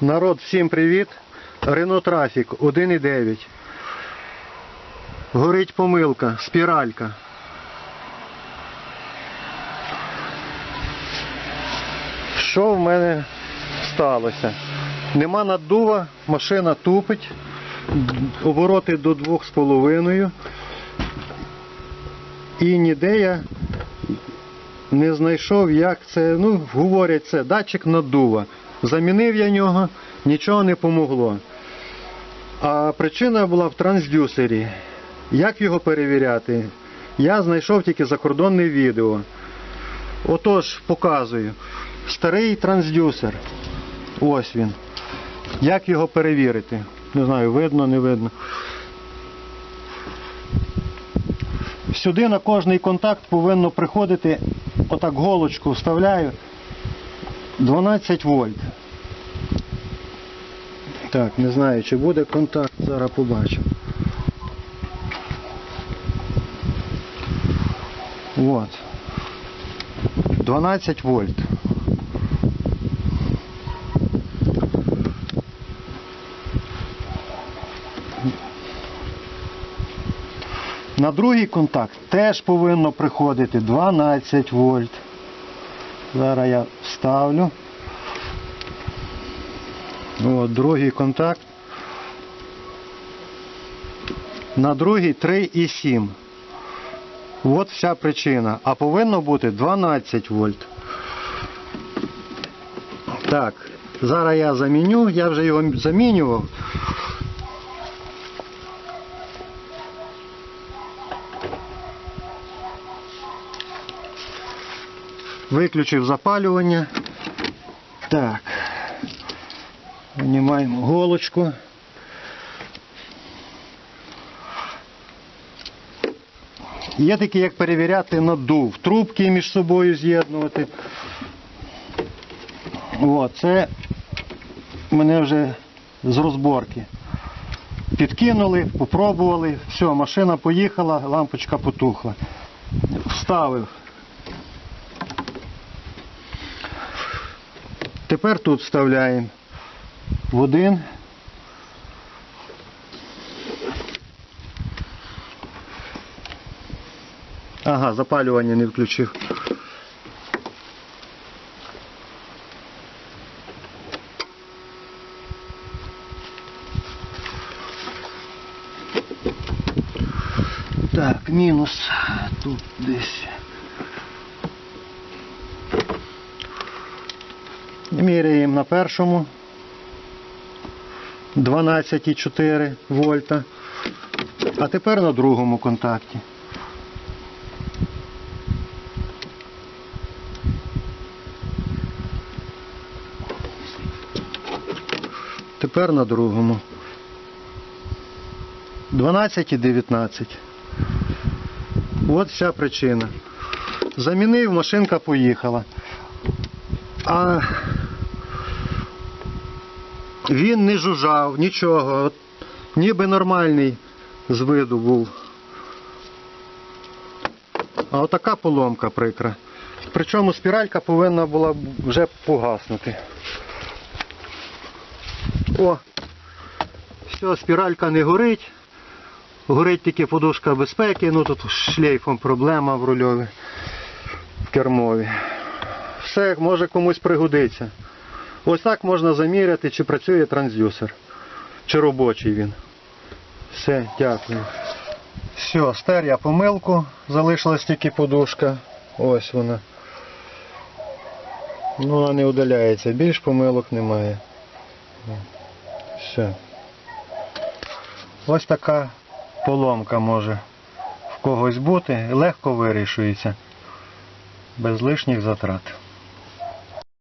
Народ, всім привіт. Рено Трафік 1.9. Горить помилка, спіралька. Що в мене сталося? Нема наддува, машина тупить, обороти до 2,5. І ніде я не знайшов, як це. Ну, говорять, це датчик наддува. Замінив я нього, нічого не помогло. А причина була в трансдюсері. Як його перевіряти? Я знайшов тільки закордонне відео. Отож, показую. Старий трансдюсер. Ось він. Як його перевірити? Не знаю, видно, не видно. Сюди на кожний контакт повинно приходити, отак голочку вставляю, 12 вольт. Так, не знаю, чи буде контакт, зараз побачимо. От. 12 вольт. На другий контакт теж повинно приходити 12 вольт. Зараз я вставлю. От, другий контакт. На другий 3,7. От вся причина. А повинно бути 12 вольт. Так, зараз я заміню, я вже його замінював. Виключив запалювання. Так. Винімаємо голочку. Є такі, як перевіряти надув. Трубки між собою з'єднувати. О, це мене вже з розборки. Підкинули, попробували, все, машина поїхала, лампочка потухла. Вставив. Тепер тут вставляємо в один. Ага, запалювання не включив. Так, мінус тут десь. Міряємо на першому 12,4 вольта. А тепер на другому контакті. Тепер на другому. 12 і 19. От вся причина. Замінив, машинка поїхала. А він не жужжав, нічого. Ніби нормальний з виду був. А отака поломка прикра. Причому спіралька повинна була вже погаснути. О! Все, спіралька не горить. Горить тільки подушка безпеки, ну тут шлейфом проблема в рульові, в кермові. Все може комусь пригодиться. Ось так можна заміряти, чи працює трансдюсер, чи робочий він. Все, дякую. Все, стер я помилку, залишилась тільки подушка. Ось вона. Ну, вона не удаляється, більш помилок немає. Все. Ось така поломка може в когось бути, легко вирішується, без лишніх затрат.